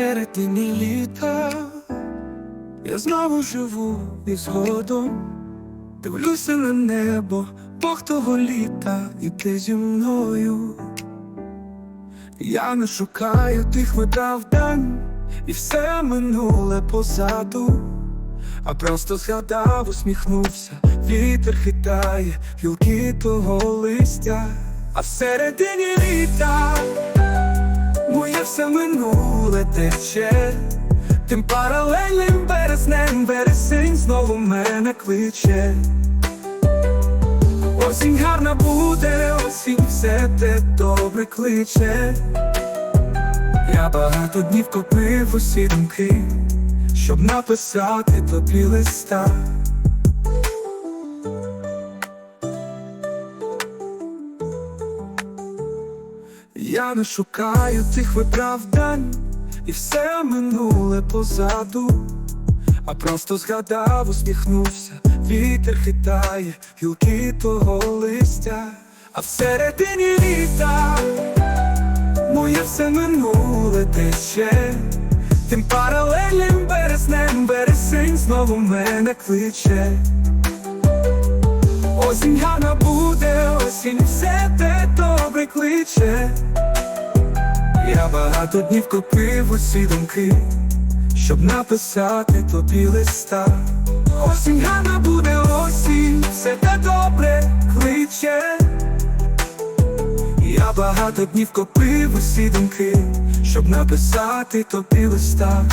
середині літа. Я знову живу і згодом дивлюся на небо, Бог того літа іде зі мною. Я не шукаю тих виправдань, і все минуле позаду, а просто згадав, усміхнувся, вітер хитає гілки того листя, а всередині літа моє все минуле тече, тим паралельним березнем вересень знову мене кличе. Осінь гарна буде, осінь все те добре кличе. Я багато днів копив усі думки, щоб написати тобі листа. Я не шукаю тих виправдань, і все минуле позаду, а просто згадав, усміхнувся, вітер хитає гілки того листя, а всередині літа моє все минуле тече, тим паралельним березнем бересень знову мене кличе. Осінь гарна буде, осінь все те добре кличе. Багато днів копив усі думки, щоб написати тобі листа. Осінь гана буде, осінь, все те добре кличе. Я багато днів копив усі думки, щоб написати тобі листа.